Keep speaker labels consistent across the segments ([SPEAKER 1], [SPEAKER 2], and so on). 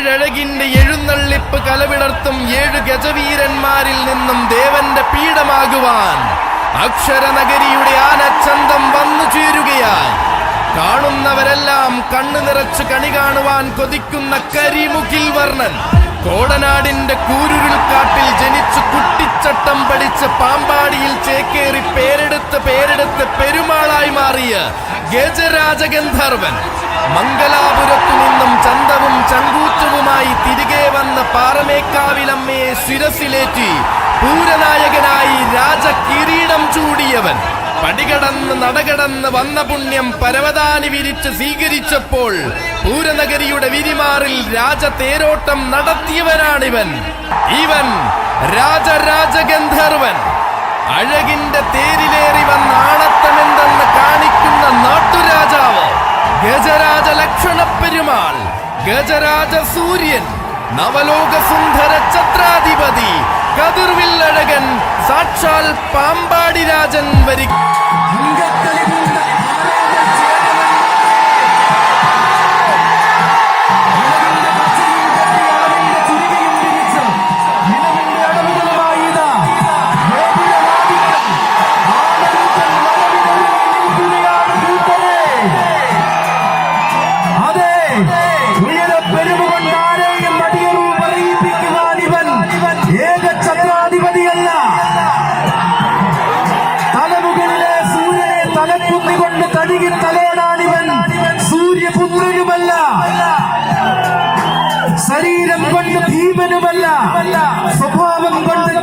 [SPEAKER 1] ഏഴഴകിന്റെ എഴുന്നള്ളിപ്പ് കലവിടർത്തും ഏഴ് ഗജവീരന്മാരിൽ നിന്നും ദേവന്റെ പീഠമാകുവാൻ. അക്ഷരനഗരിയുടെ ആനച്ചന്തം വന്നു ചേരുകയായി. കാണുന്നവരെല്ലാം കണ്ണു നിറച്ച് കണി കാണുവാൻ കൊതിക്കുന്ന കരിമുകിൽ വർണൻ. കോടനാടിന്റെ കൂരുരുൾ ഗജരാജഗന്ധർവൻ. മംഗലാപുരത്തു നിന്നും ചന്തവും ചങ്കൂറ്റവുമായി തിരികെ വന്ന പാറമേക്കാവിലമ്മയെ ശിരസിലേറ്റി പൂരനായകനായി രാജകിരീടം ചൂടിയവൻ. പടികടന്ന് നടകടന്ന് വന്ന പുണ്യം പരവതാനി വിരിച്ച് സ്വീകരിച്ചപ്പോൾ പൂരനഗരിയുടെ വിരിമാറിൽ രാജതേരോട്ടം നടത്തിയവനാണിവൻ. ഇവൻ രാജരാജഗന്ധർവൻ. അഴകിന്റെ തേരിലേറി വന്ന ആണത്തമെന്തെന്ന് കാണിക്കുന്ന പെരുമാൾ ഗജരാജ സൂര്യൻ നവലോക സുന്ദര ഛത്രാധിപതി കതിർവില്ലഴകൻ സാക്ഷാൽ പാമ്പാടി രാജൻ വരി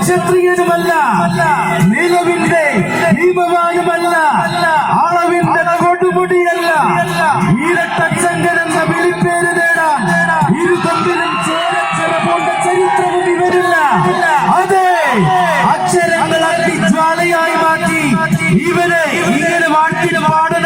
[SPEAKER 2] ക്ഷത്രിയനുമല്ല നിലവിന്റെ ഭീമവാനുമല്ല അളവിന്റെ കൊടുമുടിയല്ല. ഈരട്ടച്ചങ്കൻ എന്ന വിളിപ്പേര് നേടാൻ ഇരുതൊന്നിലും ചേരച്ചര പോണ്ട ചരിത്രവും ഇവരില്ല. അതെ അക്ഷരങ്ങൾ അഗ്നിജ്വാലയായി മാറ്റി ഇവരെ ഇങ്ങനെ വാഴ്ത്തിന് പാടണമെങ്കിൽ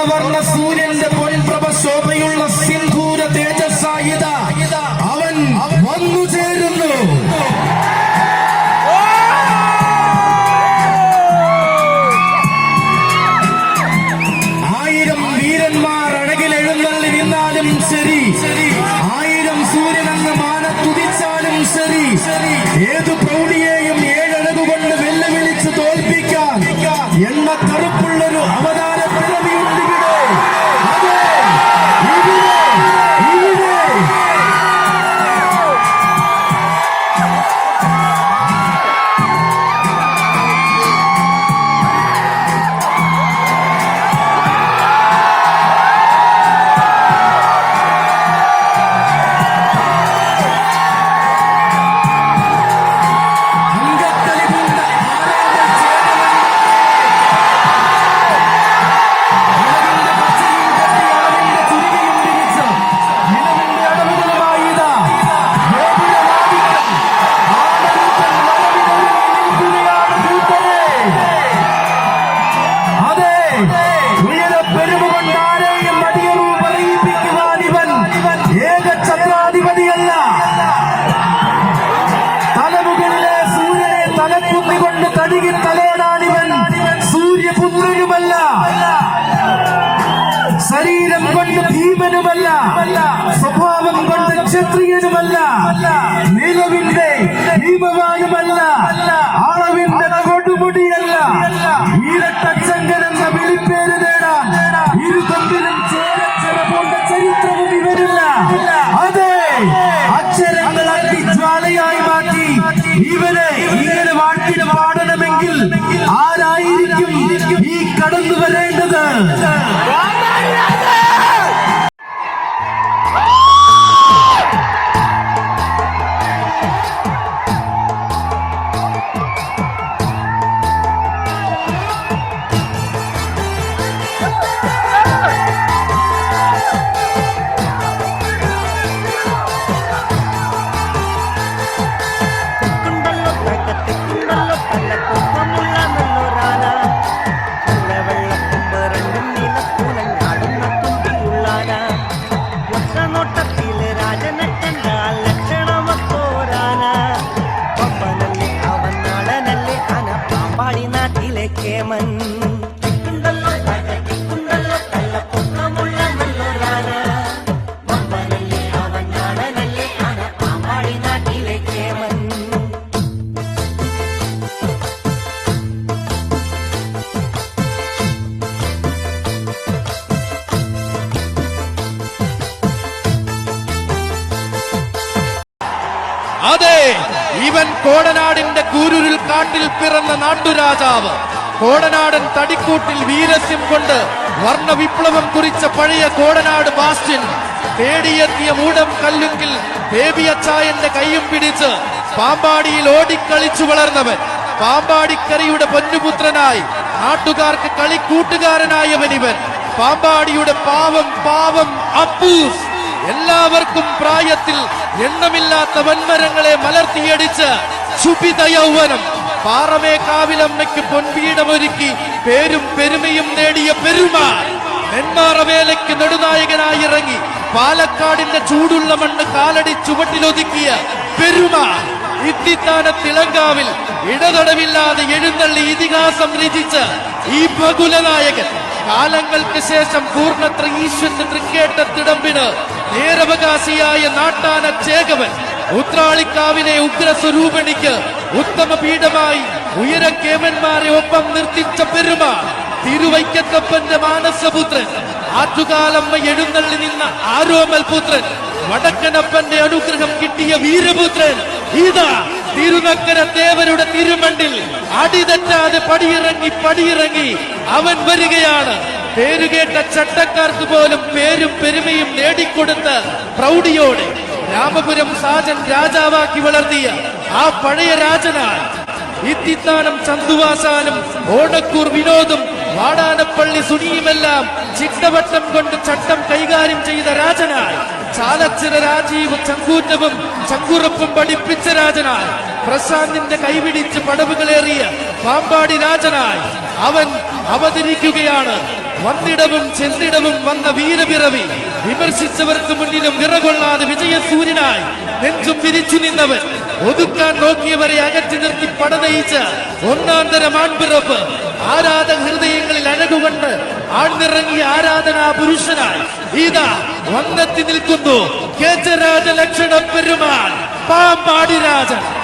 [SPEAKER 2] സ്വർണവർണ്ണ ഭീമനുമല്ല സ്വഭാവം കൊണ്ട് ക്ഷത്രിയനുമല്ല. നിലവിന്റെ ഭീമവാനുമല്ല. അളവിന്റെ കൊടുമുടിയല്ല. ഈരട്ടച്ചങ്കൻ എന്ന വിളിപ്പേര് നേടാൻ ഇരുതമ്പിലും ചേരച്ചര പോണ്ട ചരിത്രവും ഇവരില്ല. അതെ അക്ഷരങ്ങൾ അഗ്നിജ്വാലയായി മാറ്റി ഇവരെ ഇങ്ങനെ വാട്ടിന് പാടണമെങ്കിൽ ആരായിരിക്കും ഈ കടന്നു വരേണ്ടത്
[SPEAKER 3] പാമ്പാടി നാട്ടിലെ കേമൻ
[SPEAKER 4] അതെ ഇവൻ കോടനാടിന്റെ കൂരുരിൽ കാട്ടിൽ പിറന്ന നാട്ടുരാജാവ്. കോടനാടൻ തടിക്കൂട്ടിൽ വീരസ്യം കൊണ്ട് വർണ വിപ്ലവം കുറിച്ച പഴയ കോടനാട് ബാസ്റ്റിൻ തേടിയെത്തിയ മൂടം കല്ലുങ്കിൽ ബേബിയച്ചായന്റെ കൈയും പിടിച്ച് പാമ്പാടിയിൽ ഓടിക്കളിച്ചു വളർന്നവൻ. പാമ്പാടിക്കരയുടെ പൊന്നുപുത്രനായി നാട്ടുകാർക്ക് കളിക്കൂട്ടുകാരനായവൻ ഇവൻ. പാമ്പാടിയുടെ പാവം പാവം അപ്പൂസ്. എല്ലാവർക്കും പ്രായത്തിൽ എണ്ണമില്ലാത്ത വൻമരങ്ങളെ മലർത്തിയടിച്ച് ശുഭിത യൗവനം പാറമേക്കാവിലമ്മയ്ക്ക് പൊൻപീഠമൊരുക്കി പേരും പെരുമയും നേടിയ പെരുമാൾ. നെന്മാറവേലയ്ക്ക് നെടുനായകനായി ഇറങ്ങി പാലക്കാടിന്റെ ചൂടുള്ള മണ്ണ് കാലടി ചുവട്ടിലൊതുക്കിയ പെരുമാൾ. ഇത്തിത്താന തിളങ്കാവിൽ ഇടതടവില്ലാതെ എഴുന്നള്ളി ഇതിഹാസം രചിച്ച ഈ ബകുലനായകൻ കാലങ്ങൾക്ക് ശേഷം പൂർണത്ര ഈശ്വരന്റെ തൃക്കേട്ടത്തിടമ്പിന് നേരവകാശിയായ നാട്ടാന ചേകവൻ. ഉത്രാളിക്കാവിലെ ഉഗ്രസ്വരൂപണിക്ക് ഉത്തമ പീഠമായി ഉയരക്കേമന്മാരെ ഒപ്പം നിർത്തിച്ച പെരുമാ തിരുവൈക്കത്തപ്പന്റെ മാനസപുത്രൻ ആറ്റുകാലമ്മ എഴുന്നള്ളി നിന്ന ആരോമൽ പുത്രൻ വടക്കനപ്പന്റെ അനുഗ്രഹം കിട്ടിയ വീരപുത്രൻ ഇതാ തിരുനക്കര ദേവരുടെ തിരുമണ്ടിൽ അടിതെറ്റാതെ പടിയിറങ്ങി പടിയിറങ്ങി അവൻ വരികയാണ്. പേരുകേട്ട ചട്ടക്കാർക്ക് പോലും പേരും പെരുമയും നേടിക്കൊടുത്ത് പ്രൗഢിയോടെ രാമപുരം സാജൻ രാജാവാക്കി വളർത്തിയ ആ പഴയ രാജനാണ് ഇത്തിത്താനം ചന്തുവാസാനും ഓണക്കൂർ വിനോദും വാടാനപ്പള്ളി സുനിയുമെല്ലാം ചിട്ടവട്ടം കൊണ്ട് ചട്ടം കൈകാര്യം ചെയ്ത രാജനായി. ചാലച്ചിറ രാജീവ് ചങ്കൂറ്റവും ചങ്കുറപ്പും പഠിപ്പിച്ച രാജനായി. പ്രശാന്തിന്റെ കൈപിടിച്ച് പടവുകളേറിയ പാമ്പാടി രാജനായി. അവൻ അവതരിക്കുകയാണ്. വന്നിടവും ചെന്നിടവും വന്ന വീരപിറവി. വിമർശിച്ചവർക്ക് മുന്നിലും വിറകൊള്ളാതെ വിജയസൂര്യനായി നെഞ്ചും വിരിച്ചു നിന്നവൻ. ഒതുക്കാൻ നോക്കിയവരെ അകറ്റി നിർത്തി പടനയിച്ച ഒന്നാം തരം ആൺപിറപ്പ്. ആരാധക ഹൃദയങ്ങളിൽ അഴകുകൊണ്ട് ആൺനിറങ്ങിയ ആരാധനാ പുരുഷനായി. ഇതാ വന്നെത്തി നിൽക്കുന്നു കേജരാജ ലക്ഷണ പെരുമാൾ പാമ്പാടി രാജൻ.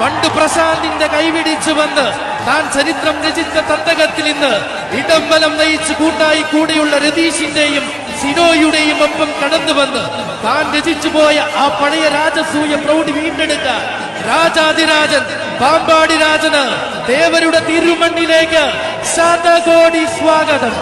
[SPEAKER 4] പണ്ട് പ്രശാന്തിന്റെ കൈവിടിച്ചു വന്ന് താൻ ചരിത്രം രചിച്ച തന്തകത്തിൽ ഇന്ന് ഇടംബലം നയിച്ച് കൂട്ടായി കൂടെയുള്ള രതീഷിന്റെയും സിനോയുടെയും ഒപ്പം കടന്നു വന്ന് താൻ രചിച്ചു പോയ ആ പഴയ രാജസൂയ പ്രൗഢി വീണ്ടെടുക്കാൻ രാജാതിരാജൻ പാമ്പാടി രാജന് ദേവരുടെ തിരുമണ്ണിലേക്ക് ശതകോടി സ്വാഗതം.